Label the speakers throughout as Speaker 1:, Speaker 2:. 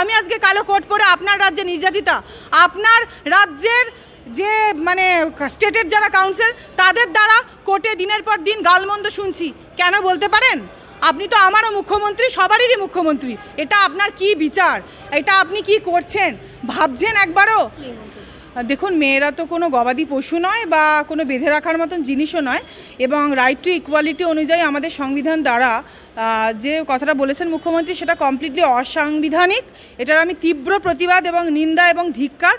Speaker 1: আমি আজকে কালো কোট পরে আপনার রাজ্যে নির্যাতিতা। আপনার রাজ্যের যে মানে স্টেটের যারা কাউন্সিল তাদের দ্বারা কোর্টে দিনের পর দিন গালমন্দ শুনছি। কেন বলতে পারেন? আপনি তো আমারও মুখ্যমন্ত্রী সবারই মুখ্যমন্ত্রী। এটা আপনার কি বিচার? এটা আপনি কি করছেন? ভাবছেন একবারও? দেখুন, মেয়েরা তো কোনো গবাদি পশু নয় বা কোনো বেঁধে রাখার মতন জিনিসও নয় এবং রাইট টু ইকুয়ালিটি অনুযায়ী আমাদের সংবিধান দ্বারা যে কথাটা বলেছেন মুখ্যমন্ত্রী সেটা কমপ্লিটলি অসাংবিধানিক। এটার আমি তীব্র প্রতিবাদ এবং নিন্দা এবং ধিক্কার,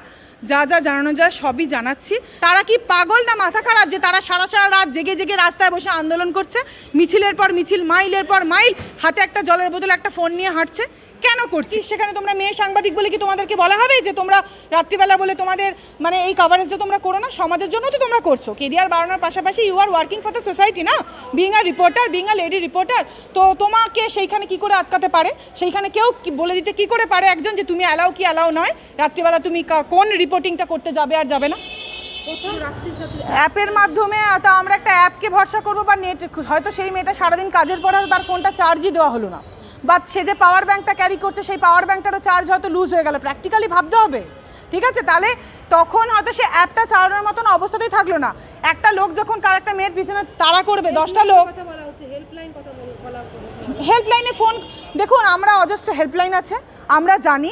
Speaker 1: যা যা জানানো যায় সবই জানাচ্ছি। তারা কি পাগল না মাথা খারাপ যে তারা সারা সারা রাত জেগে জেগে রাস্তায় বসে আন্দোলন করছে? মিছিলের পর মিছিল, মাইলের পর মাইল, হাতে একটা জলের বোতল, একটা ফোন নিয়ে হাঁটছে। কেন করছিস সেখানে তোমরা মেয়ে সাংবাদিক বলে কি তোমাদেরকে বলা হবে যে তোমরা রাত্রিবেলা বলে তোমাদের মানে এই কভারেজটা তোমরা করো না, সমাজের জন্য তো তোমরা করছ। কেরিয়ার বাড়ানোর পাশাপাশি you are working for the society না? Being a reporter being a lady reporter তো তোমাকে সেইখানে কি করে আটকাতে পারে? সেইখানে কেউ বলে দিতে কি করে পারে একজন যে তুমি অ্যালাউ কি অ্যালাউ নয়? রাত্রিবেলা তুমি কোন রিপোর্টিংটা করতে যাবে আর যাবে না? অ্যাপের মাধ্যমে, তা আমরা একটা অ্যাপকে ভরসা করব বা নেট হয়তো সেই মেয়েটা সারাদিন কাজের পর হয়তো তার ফোনটা চার্জই দেওয়া হলো না। বা সে যে পাওয়ার ব্যাঙ্কটা ক্যারি করছে সেই পাওয়ার ব্যাংকটারও চার্জ হয়তো লুজ হয়ে গেল। প্র্যাকটিক্যালি ভাবতে হবে। ঠিক আছে? তাহলে তখন হয়তো সে অ্যাপটা চালানোর মতন অবস্থাতেই থাকল না। একটা লোক যখন কার একটা মেয়ের পিছনে তাড়া করবে দশটা লোক
Speaker 2: বলা হচ্ছে হেল্পলাইন কথা বল- বলা
Speaker 1: হেল্পলাইনে ফোন দেখুন আমরা অজস্র হেল্পলাইন আছে আমরা জানি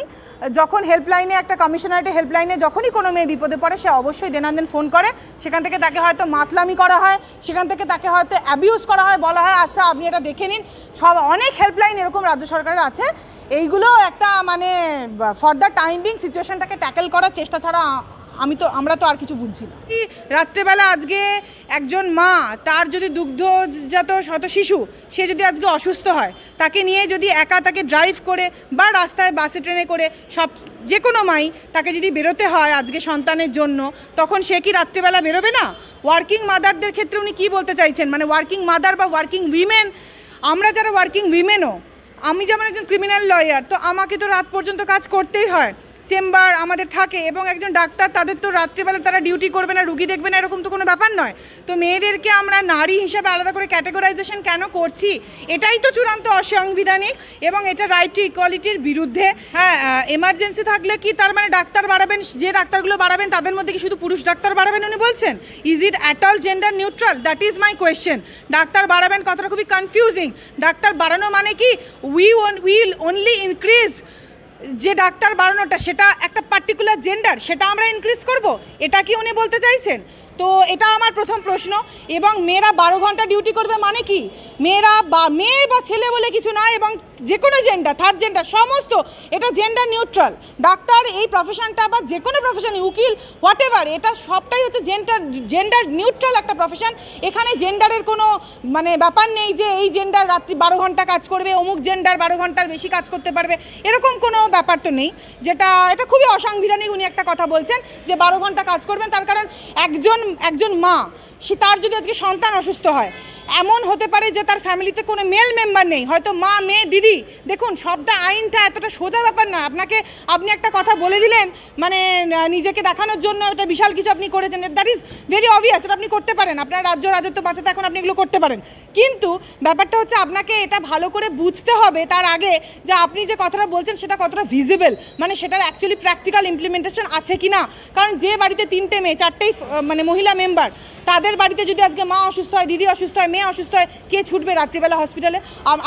Speaker 1: যখন হেল্পলাইনে একটা কমিশনারেটে হেল্পলাইনে যখনই কোনো মেয়ে বিপদে পড়ে, সে অবশ্যই দেনান্দেন ফোন করে। সেখান থেকে তাকে হয়তো মাতলামি করা হয়, সেখান থেকে তাকে হয়তো অ্যাবিউজ করা হয়, বলা হয় আচ্ছা আপনি এটা দেখে নিন। সব, অনেক হেল্পলাইন এরকম রাজ্য সরকারের আছে। এইগুলো একটা মানে ফর দ্য টাইম বিং সিচুয়েশনটাকে ট্যাকেল করার চেষ্টা ছাড়া আমি তো, আমরা তো আর কিছু বুঝছি না। রাত্রেবেলা আজকে একজন মা, তার যদি দুগ্ধজাত শত শিশু, সে যদি আজকে অসুস্থ হয়, তাকে নিয়ে যদি একা তাকে ড্রাইভ করে বা রাস্তায় বাসে ট্রেনে করে সব, যে কোনো মাই তাকে যদি বেরোতে হয় আজকে সন্তানের জন্য, তখন সে কি রাত্রেবেলা বেরোবে না? ওয়ার্কিং মাদারদের ক্ষেত্রে উনি কী বলতে চাইছেন? মানে ওয়ার্কিং মাদার বা ওয়ার্কিং উইমেন আমরা যারা ওয়ার্কিং উইমেনও আমি যেমন একজন ক্রিমিনাল লয়ার তো আমাকে তো রাত পর্যন্ত কাজ করতেই হয়। চেম্বার আমাদের থাকে এবং একজন ডাক্তার, তাদের তো রাত্রিবেলা তারা ডিউটি করবে না, রুগী দেখবে না, এরকম তো কোনো ব্যাপার নয়। তো মেয়েদেরকে আমরা নারী হিসাবে আলাদা করে ক্যাটেগরাইজেশন কেন করছি, এটাই তো চূড়ান্ত অসাংবিধানিক এবং এটা রাইট টু ইকুয়ালিটির বিরুদ্ধে। হ্যাঁ এমার্জেন্সি থাকলে কি তার মানে ডাক্তার বাড়াবেন, যে ডাক্তারগুলো বাড়াবেন, তাদের মধ্যে কি শুধু পুরুষ ডাক্তার বাড়াবেন উনি বলছেন? Is it at all gender neutral that is my question doctor বাড়াবেন কথাটা খুবই কনফিউজিং ডাক্তার বাড়ানো মানে কি? উই উইল অনলি ইনক্রিজ যে ডাক্তার বাড়ানোটা, সেটা একটা পার্টিকুলার জেন্ডার সেটা আমরা ইনক্রিজ করব? এটা কি উনি বলতে চাইছেন? তো এটা আমার প্রথম প্রশ্ন। এবং মেয়েরা বারো ঘণ্টা ডিউটি করবে মানে কি? মেয়েরা বা, মেয়ে বা ছেলে বলে কিছু নয় এবং যে কোনো জেন্ডার থার্ড জেন্ডার সমস্ত, এটা জেন্ডার নিউট্রাল ডাক্তার, এই প্রফেশনটা বা যে কোনো প্রফেশন উকিল হোয়াট এভার এটা সবটাই হচ্ছে জেন্ডার জেন্ডার নিউট্রাল একটা প্রফেশন এখানে জেন্ডারের কোনো মানে ব্যাপার নেই যে এই জেন্ডার রাত্রি বারো ঘণ্টা কাজ করবে, অমুক জেন্ডার বারো ঘণ্টার বেশি কাজ করতে পারবে, এরকম কোনো ব্যাপার তো নেই। যেটা, এটা খুবই অসাংবিধানিক উনি একটা কথা বলছেন যে বারো ঘণ্টা কাজ করবেন, তার কারণ একজন একজন মা, সে, তার যদি আজকে সন্তান অসুস্থ হয় এমন হতে পারে যে তার ফ্যামিলিতে কোনো মেল মেম্বার নেই। হয়তো মা, মেয়ে, দিদি। দেখুন, সবটা আইনটা এতটা সোজা ব্যাপার না। আপনাকে আপনি একটা কথা বলে দিলেন মানে নিজেকে দেখানোর জন্য এটা বিশাল কিছু আপনি করেছেন। দ্যাট ইজ ভেরি অবভিয়াস এটা আপনি করতে পারেন। আপনার রাজ্য রাজত্ব বাঁচাতে এখন আপনি এগুলো করতে পারেন। কিন্তু ব্যাপারটা হচ্ছে আপনাকে এটা ভালো করে বুঝতে হবে তার আগে যে আপনি যে কথাটা বলছেন সেটা কতটা ভিজিবল মানে সেটার অ্যাকচুয়ালি প্র্যাকটিক্যাল ইমপ্লিমেন্টেশন আছে কি না কারণ যে বাড়িতে তিনটে মেয়ে, চারটেই মানে মহিলা মেম্বার তাদের বাড়িতে যদি আজকে মা অসুস্থ হয়, দিদি অসুস্থ হয়, মেয়ে অসুস্থ হয়, কে ছুটবে রাত্রিবেলা হসপিটালে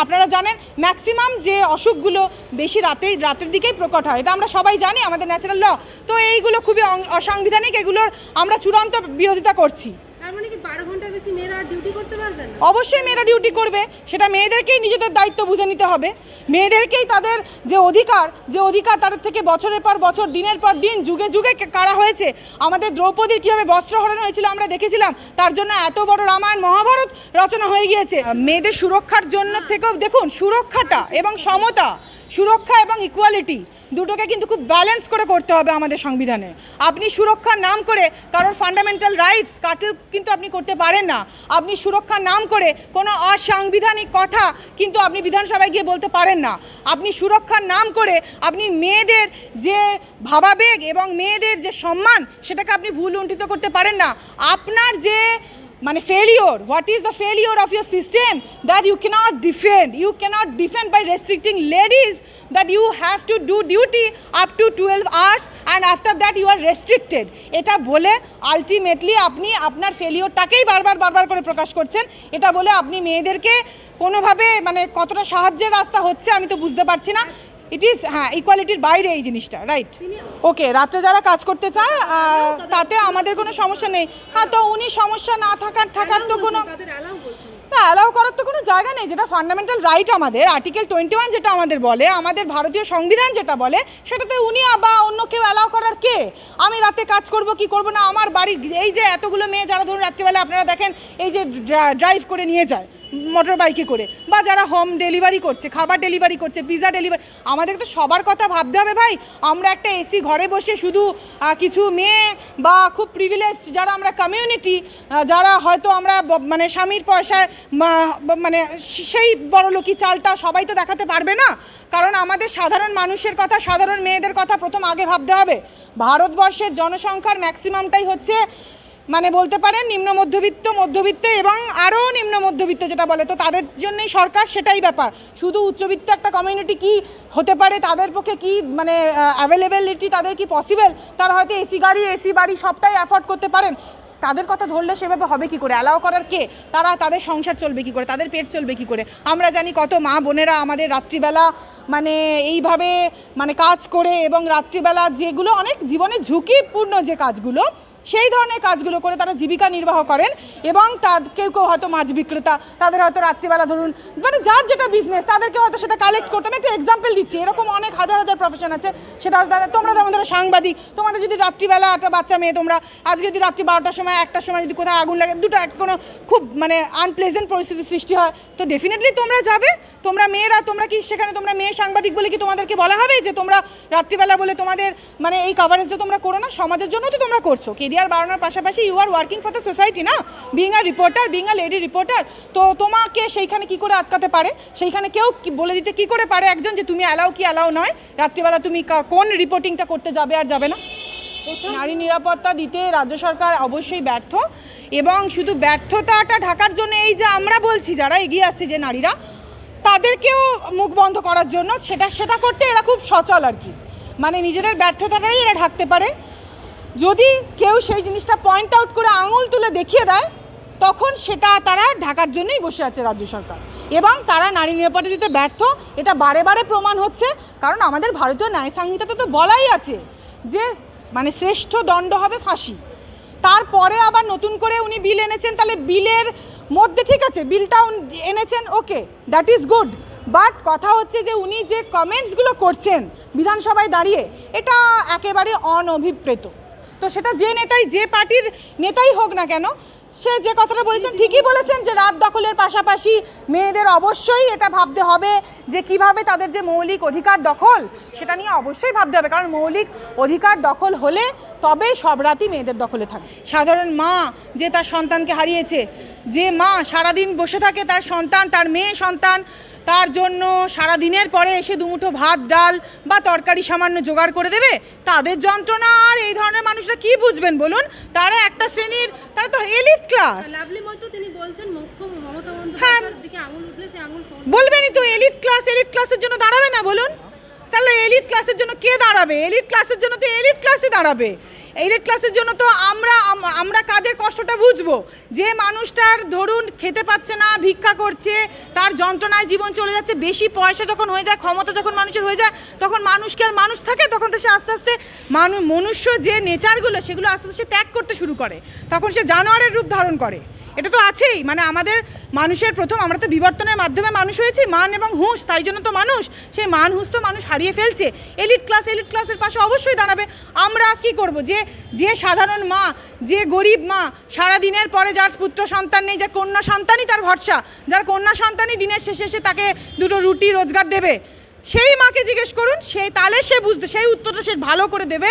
Speaker 1: আপনারা জানেন ম্যাক্সিমাম যে অসুখগুলো বেশি রাতেই, রাতের দিকেই প্রকট হয়, এটা আমরা সবাই জানি, আমাদের ন্যাচারাল ল তো এইগুলো খুবই অসাংবিধানিক, এগুলোর আমরা চূড়ান্ত বিরোধিতা করছি।
Speaker 2: মানে
Speaker 1: অবশ্যই মেয়েরা ডিউটি করবে। সেটা মেয়েদেরকেই নিজেদের দায়িত্ব বুঝে নিতে হবে। মেয়েদেরকেই তাদের যে অধিকার যে অধিকার তাদের থেকে বছরের পর বছর, দিনের পর দিন, যুগে যুগে কারা হয়েছে, আমাদের দ্রৌপদীর কীভাবে বস্ত্র হরণ হয়েছিল আমরা দেখেছিলাম, তার জন্য এত বড় রামায়ণ মহাভারত রচনা হয়ে গিয়েছে। মেয়েদের সুরক্ষার জন্য থেকেও দেখুন, সুরক্ষাটা এবং সমতা, সুরক্ষা এবং ইকুয়ালিটি দুটোকে কিন্তু খুব ব্যালেন্স করে করতে হবে আমাদের সংবিধানে। আপনি সুরক্ষার নাম করে কারোর ফান্ডামেন্টাল রাইটস কাটল কিন্তু আপনি করতে পারেন না। আপনি সুরক্ষার নাম করে কোনো অসাংবিধানিক কথা কিন্তু আপনি বিধানসভায় গিয়ে বলতে পারেন না। আপনি সুরক্ষার নাম করে আপনি মেয়েদের যে ভাবাবেগ এবং মেয়েদের যে সম্মান, সেটাকে আপনি ভুল লুণ্ঠিত করতে পারেন না। আপনার যে মানে failure what is the failure of your system that you can't defend you can't defend by restricting ladies that you have to do duty up to twelve hours and after that you are restricted এটা বলে ultimately আপনি আপনার ফেলিওরটাকেই বারবার বারবার করে প্রকাশ করছেন। এটা বলে আপনি মেয়েদেরকে কোনোভাবে মানে কতটা সাহায্যের রাস্তা হচ্ছে আমি তো বুঝতে পারছি না। ইট ইজ হ্যাঁ ইকুয়ালিটির বাইরে এই জিনিসটা রাইট ওকে রাত্রে যারা কাজ করতে চায় তাতে আমাদের কোনো সমস্যা নেই। হ্যাঁ তো উনি সমস্যা না থাকার থাকার তো কোনো না অ্যালাউ করার তো কোনো জায়গা নেই। যেটা ফান্ডামেন্টাল রাইট আমাদের আর্টিকেল টোয়েন্টি ওয়ান যেটা আমাদের বলে আমাদের ভারতীয় সংবিধান যেটা বলে সেটাতে উনি বা অন্য কেউ অ্যালাউ করার কে? আমি রাতে কাজ করব কি করব না? আমার বাড়ির এই যে এতগুলো মেয়ে যারা ধরুন রাত্রিবেলা আপনারা দেখেন এই যে ড্রাইভ করে নিয়ে যায় মোটর বাইকে করে বা যারা হোম ডেলিভারি করছে, খাবার ডেলিভারি করছে পিৎজা ডেলিভারি, আমাদের তো সবার কথা ভাবতে হবে ভাই। আমরা একটা এসি ঘরে বসে শুধু কিছু মেয়ে বা খুব প্রিভিলেজ যারা আমরা কমিউনিটি যারা হয়তো আমরা মানে স্বামীর পয়সায় মানে সেই বড়লোকি চালটা সবাই তো দেখাতে পারবে না। কারণ আমাদের সাধারণ মানুষের কথা, সাধারণ মেয়েদের কথা প্রথম আগে ভাবতে হবে। ভারতবর্ষের জনসংখ্যার ম্যাক্সিমামটাই হচ্ছে মানে বলতে পারেন নিম্ন মধ্যবিত্ত মধ্যবিত্ত এবং আরও নিম্ন মধ্যবিত্ত যেটা বলে, তো তাদের জন্যই সরকার সেটাই ব্যাপার। শুধু উচ্চবিত্ত একটা কমিউনিটি কি হতে পারে, তাদের পক্ষে কি মানে অ্যাভেলেবেলিটি তাদের কি পসিবল তারা হয়তো এসি গাড়ি এসি বাড়ি সবটাই অ্যাফোর্ড করতে পারেন। তাদের কথা ধরলে সেভাবে হবে কি করে? অ্যালাউ করার কে? তারা তাদের সংসার চলবে কি করে? তাদের পেট চলবে কি করে? আমরা জানি কত মা বোনেরা আমাদের রাত্রিবেলা মানে এইভাবে মানে কাজ করে এবং রাত্রিবেলা যেগুলো অনেক জীবনে ঝুঁকিপূর্ণ যে কাজগুলো সেই ধরনের কাজগুলো করে তারা জীবিকা নির্বাহ করেন এবং তার কেউ কেউ হয়তো মাছ বিক্রেতা, তাদের হয়তো রাত্রিবেলা ধরুন মানে যার যেটা বিজনেস তাদেরকে হয়তো সেটা কালেক্ট করতে আমি একটা এক্সাম্পল দিচ্ছি, এরকম অনেক হাজার হাজার প্রফেশন আছে, সেটা তাদের- তোমরা যেমন ধরো সাংবাদিক, তোমাদের যদি রাত্রিবেলা একটা বাচ্চা মেয়ে তোমরা, আজকে যদি রাত্রি বারোটার সময়, একটার সময় যদি কোথাও আগুন লাগে, দুটো এক কোনো খুব মানে আনপ্লেজেন্ট পরিস্থিতির সৃষ্টি হয়, তো ডেফিনেটলি তোমরা যাবে। তোমরা মেয়েরা, তোমরা কি সেখানে তোমরা মেয়ে সাংবাদিক বলে কি তোমাদেরকে বলা হবে যে তোমরা রাত্রিবেলা বলে তোমাদের মানে এই কভারেজটা তোমরা করো না? সমাজের জন্য তো তোমরা করছ কেরিয়ার বাড়ানোর পাশাপাশি you are working for the society না? Being a reporter being a lady reporter তো তোমাকে সেইখানে কি করে আটকাতে পারে? সেইখানে কেউ বলে দিতে কি করে পারে একজন যে তুমি অ্যালাউ কি অ্যালাউ নয়? রাত্রিবেলা তুমি কোন রিপোর্টিংটা করতে যাবে আর যাবে না? নারী নিরাপত্তা দিতে রাজ্য সরকার অবশ্যই ব্যর্থ। এবং শুধু ব্যর্থতাটা ঢাকার জন্য এই যে আমরা বলছি যারা এগিয়ে আসছে যে নারীরা তাদেরকেও মুখ বন্ধ করার জন্য সেটা সেটা করতে এরা খুব সচল আর কি। মানে নিজেদের ব্যর্থতাটাই এরা ঢাকতে পারে। যদি কেউ সেই জিনিসটা পয়েন্ট আউট করে আঙুল তুলে দেখিয়ে দেয়, তখন সেটা তারা ঢাকার জন্যই বসে আছে রাজ্য সরকার। এবং তারা নারী নিরাপত্তা দিতে ব্যর্থ, এটা বারে বারে প্রমাণ হচ্ছে, কারণ আমাদের ভারতীয় ন্যায় সংহিতাতে তো বলাই আছে যে মানে শ্রেষ্ঠ দণ্ড হবে ফাঁসি। তারপরে আবার নতুন করে উনি বিল এনেছেন, তাহলে বিলের মধ্যে ঠিক আছে, বিলটা এনেছেন, okay that is good but কথা হচ্ছে যে, উনি যে কমেন্টসগুলো করছেন বিধানসভায় দাঁড়িয়ে, এটা একেবারে অনভিপ্রেত। তো সেটা যে নেতাই, যে পার্টির নেতাই হোক না কেন, সে যে কথাটা বলেছেন, ঠিকই বলেছেন যে রাত দখলের পাশাপাশি মেয়েদের অবশ্যই এটা ভাবতে হবে যে কীভাবে তাদের যে মৌলিক অধিকার দখল, সেটা নিয়ে অবশ্যই ভাবতে হবে। কারণ মৌলিক অধিকার দখল হলে তবে সব রাতই মেয়েদের দখলে থাকে। সাধারণ মা যে তার সন্তানকে হারিয়েছে যে মা সারাদিন বসে থাকে তার সন্তান তার মেয়ে সন্তান তার জন্য সারা দিনের পরে এসে দুমুঠো ভাত ডাল বা তরকারি সামান্য জোগাড় করে দেবে তাদের যন্ত্রণা আর এই ধরনের মানুষরা কি বুঝবেন বলুন? তারা একটা শ্রেণির তারা তো এলিট ক্লাস
Speaker 2: লাভলি তিনি বলছেন
Speaker 1: হ্যাঁ।
Speaker 2: বন্দ্যোপাধ্যায়ের দিকে আঙুল উঠলে সে আঙুল সমান
Speaker 1: বলবেনই তো এলিট ক্লাস এলিট ক্লাসের জন্য দাঁড়াবে না বলুন? তাহলে এলিট ক্লাসের জন্য কে দাঁড়াবে? এলিট ক্লাসের জন্য তো এলিট ক্লাসে দাঁড়াবে। এলিট ক্লাসের জন্য তো আমরা আমরা কাদের কষ্টটা বুঝব? যে মানুষটার ধরুন খেতে পাচ্ছে না, ভিক্ষা করছে, তার যন্ত্রণায় জীবন চলে যাচ্ছে, বেশি পয়সা যখন হয়ে যায়, ক্ষমতা যখন মানুষের হয়ে যায়, তখন মানুষকে আর মানুষ থাকে? তখন তো সে আস্তে আস্তে মানুষ, মনুষ্য যে নেচারগুলো সেগুলো আস্তে আস্তে ত্যাগ করতে শুরু করে। তখন সে জানোয়ারের রূপ ধারণ করে। এটা তো আছেই। মানে আমাদের মানুষের প্রথম, আমরা তো বিবর্তনের মাধ্যমে মানুষ হয়েছি, মান এবং হুঁশ, তাই জন্য তো মানুষ। সেই মান, হুঁশ তো মানুষ হারিয়ে ফেলছে। এলিট ক্লাস এলিট ক্লাসের পাশে অবশ্যই দাঁড়াবে। আমরা কি করব? যে যে সাধারণ মা, যে গরিব মা সারা দিনের পরে যার পুত্র সন্তান নেই, যার কন্যা সন্তানই তার ভরসা, যার কন্যা সন্তানই দিনের শেষে এসে তাকে দুটো রুটি রোজগার দেবে। সেই মাকে জিজ্ঞেস করুন সেই তাহলে সে বুঝতে, সেই উত্তরটা সে ভালো করে দেবে।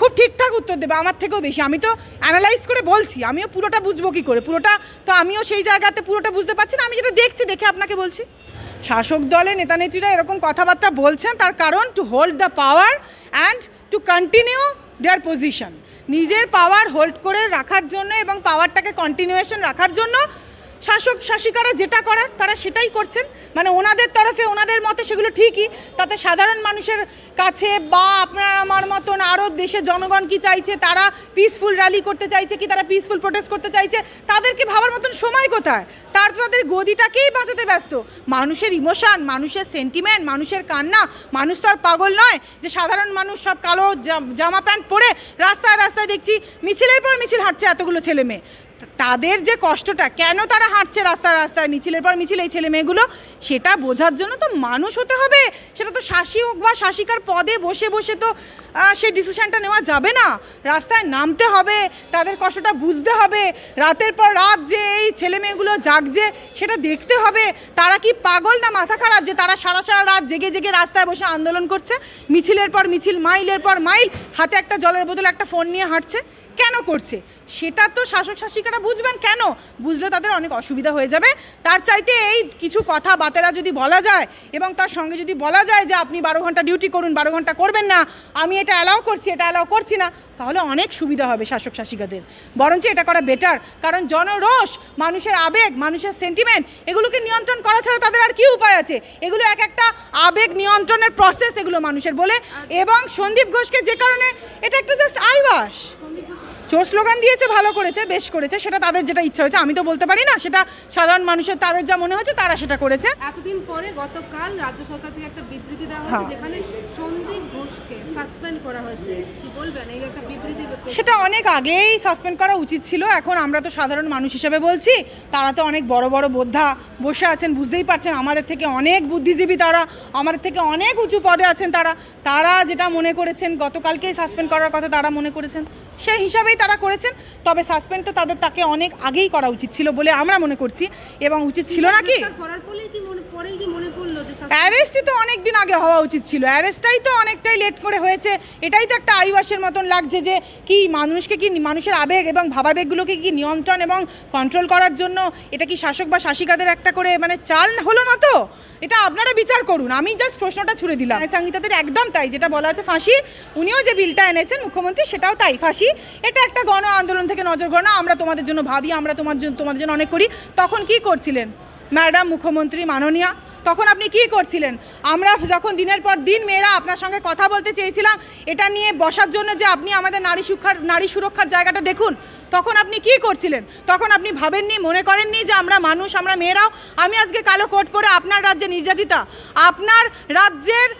Speaker 1: খুব ঠিকঠাক উত্তর দেবে, আমার থেকেও বেশি। আমি তো অ্যানালাইজ করে বলছি, আমিও পুরোটা বুঝব কি করে? পুরোটা তো আমিও সেই জায়গাতে পুরোটা বুঝতে পারছি না, আমি যেটা দেখছি, দেখে আপনাকে বলছি। শাসক দলে নেতা নেত্রীরা এরকম কথাবার্তা বলছেন, তার কারণ to hold the power and to continue their position নিজের পাওয়ার হোল্ড করে রাখার জন্য এবং পাওয়ারটাকে কন্টিনিউয়েশন রাখার জন্য শাসক শাসিকারা যেটা করার তারা সেটাই করছেন। মানে ওনাদের তরফে, ওনাদের মতে সেগুলো ঠিকই, তাতে সাধারণ মানুষের কাছে বা আপনার আমার মতন আরও দেশের জনগণ কি চাইছে, তারা পিসফুল র্যালি করতে চাইছে কি, তারা পিসফুল প্রোটেস্ট করতে চাইছে, তাদেরকে ভাবার মতন সময় কোথায়? তার তাদের গদিটাকেই বাঁচাতে ব্যস্ত। মানুষের ইমোশান মানুষের সেন্টিমেন্ট মানুষের কান্না, মানুষ তো আর পাগল নয় যে সাধারণ মানুষ সব কালো জামা প্যান্ট পরে রাস্তায় রাস্তায় দেখছি মিছিলের পর মিছিল হাঁটছে এতগুলো ছেলে মেয়ে তাদের যে কষ্টটা, কেন তারা হাঁটছে রাস্তায় রাস্তায়, মিছিলের পর মিছিল, এই ছেলে মেয়েগুলো সেটা বোঝার জন্য তো মানুষ হতে হবে। সেটা তো শাসী হোক বা শাসিকার পদে বসে বসে তো সেই ডিসিশনটা নেওয়া যাবে না। রাস্তায় নামতে হবে, তাদের কষ্টটা বুঝতে হবে। রাতের পর রাত যে এই ছেলে মেয়েগুলো জাগছে, সেটা দেখতে হবে। তারা কি পাগল না মাথা খারাপ যে তারা সারা সারা রাত জেগে জেগে রাস্তায় বসে আন্দোলন করছে? মিছিলের পর মিছিল, মাইলের পর মাইল, হাতে একটা জলের বোতল, একটা ফোন নিয়ে হাঁটছে? কেন করছে? সেটা তো শাসক শাসিকারা বুঝবেন কেন? বুঝলে তাদের অনেক অসুবিধা হয়ে যাবে। তার চাইতে এই কিছু কথা বাতেরা যদি বলা যায় এবং তার সঙ্গে যদি বলা যায় যে আপনি বারো ঘণ্টা ডিউটি করুন বারো ঘণ্টা করবেন না আমি এটা অ্যালাউ করছি এটা অ্যালাউ করছি না তাহলে অনেক সুবিধা হবে শাসক শাসিকাদের। বরঞ্চ এটা করা বেটার কারণ জনরোষ মানুষের আবেগ মানুষের সেন্টিমেন্ট এগুলোকে নিয়ন্ত্রণ করা ছাড়া তাদের আর কি উপায় আছে? এগুলো এক একটা আবেগ নিয়ন্ত্রণের প্রসেস এগুলো মানুষের বলে। এবং সন্দীপ ঘোষকে যে কারণে এটা একটা জাস্ট আইবাস চোর স্লোগান দিয়েছে ভালো করেছে বেশ করেছে সেটা তাদের যেটা ইচ্ছা হয়েছে আমি তো বলতে পারি না সেটা সাধারণ মানুষের তাদের যা মনে হচ্ছে তারা সেটা করেছে।
Speaker 2: এতদিন পরে গতকাল রাজ্য সরকার থেকে একটা বিবৃতি দেওয়া
Speaker 1: হ্যাঁ।
Speaker 2: হয়েছে যেখানে সন্দীপ ঘোষকে সাসপেন্ড করা হয়েছে। কি বলবেন? এই একটা বিবৃতি
Speaker 1: সেটা অনেক আগেই সাসপেন্ড করা উচিত ছিল এখন আমরা তো সাধারণ মানুষ হিসেবে বলছি তারা তো অনেক বড় বড় বোদ্ধা বসে আছেন বুঝতেই পারছেন আমাদের থেকে অনেক বুদ্ধিজীবী তারা আমাদের থেকে অনেক উঁচু পদে আছেন তারা তারা যেটা মনে করেছেন গতকালকেই সাসপেন্ড করার কথা তারা মনে করেছেন। সেই হিসাবেই তারা করেছেন। তবে সাসপেন্ড তো তাদের তাকে অনেক আগেই করা উচিত ছিল বলে আমরা মনে করছি। এবং উচিত ছিল
Speaker 2: পরেই কি
Speaker 1: অ্যারেস্টই তো অনেক দিন আগে হওয়া উচিত ছিল। অ্যারেস্টটাই তো অনেকটাই লেট করে হয়েছে। এটাই তো একটা আইবাসের মতন লাগছে যে কি মানুষকে কি মানুষের আবেগ এবং ভাবাবেগগুলোকে কি নিয়ন্ত্রণ এবং কন্ট্রোল করার জন্য এটা কি শাসক বা শাসিকাদের একটা করে মানে চাল হলো না তো? এটা আপনারা বিচার করুন। আমি জাস্ট প্রশ্নটা ছুড়ে দিলাম। সংগীতাদের একদম তাই। যেটা বলা আছে ফাঁসি উনিও যে বিলটা এনেছেন মুখ্যমন্ত্রী সেটাও তাই। ফাঁসি এটা একটা গণ আন্দোলন থেকে নজর ঘোরানো আমরা তোমাদের জন্য ভাবি, আমরা তোমার জন্য তোমাদের জন্য অনেক করি। তখন কি করছিলেন? ম্যাডাম, মুখ্যমন্ত্রী, মাননীয়া, তখন আপনি কি করছিলেন? আমরা যখন দিনের পর দিন মেয়েরা আপনার সঙ্গে কথা বলতে চেয়েছিলাম, এটা নিয়ে বসার জন্য যে আপনি আমাদের নারী সুরক্ষার নারী সুরক্ষার জায়গাটা দেখুন, তখন আপনি কি করছিলেন? তখন আপনি ভাবেননি, মনে করেননি যে আমরা মানুষ, আমরা মেয়েরাও। আমি আজকে কালো কোট পরে আপনার রাজ্যে নির্যাতিতা। আপনার রাজ্যের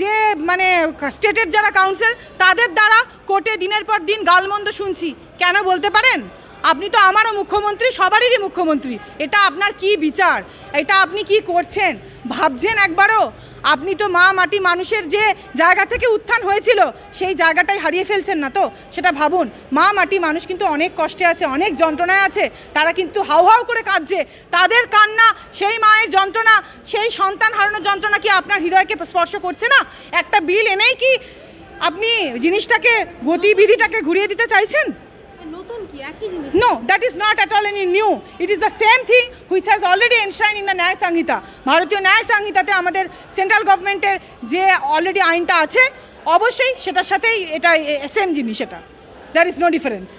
Speaker 1: যে মানে স্টেটের যারা কাউন্সিল তাদের দ্বারা কোর্টে দিনের পর দিন গালমন্দ শুনছি। কেন বলতে পারেন? আপনি তো আমারও মুখ্যমন্ত্রী, সবারই মুখ্যমন্ত্রী। এটা আপনার কি বিচার? এটা আপনি কি করছেন? ভাবছেন একবারও? আপনি তো মা মাটি মানুষের যে জায়গা থেকে উত্থান হয়েছিল, সেই জায়গাটাই হারিয়ে ফেলছেন না তো? সেটা ভাবুন। মা মাটি মানুষ কিন্তু অনেক কষ্টে আছে, অনেক যন্ত্রণায় আছে। তারা কিন্তু হাউ হাউ করে কাঁদছে। তাদের কান্না, সেই মায়ের যন্ত্রণা সেই সন্তান হারানোর যন্ত্রণা কি আপনার হৃদয়কে স্পর্শ করছে না? একটা বিল এনেই কি আপনি জিনিসটাকে গতিবিধিটাকে ঘুরিয়ে দিতে চাইছেন?
Speaker 2: জিনিস?
Speaker 1: No, that is not at all any new. It is the same thing which has already enshrined in the ন্যায় সংহিতা ভারতীয় ন্যায় সংহিতাতে আমাদের সেন্ট্রাল গভর্নমেন্টের যে অলরেডি আইনটা আছে অবশ্যই সেটার সাথেই এটা সেম জিনিস এটা। There is no difference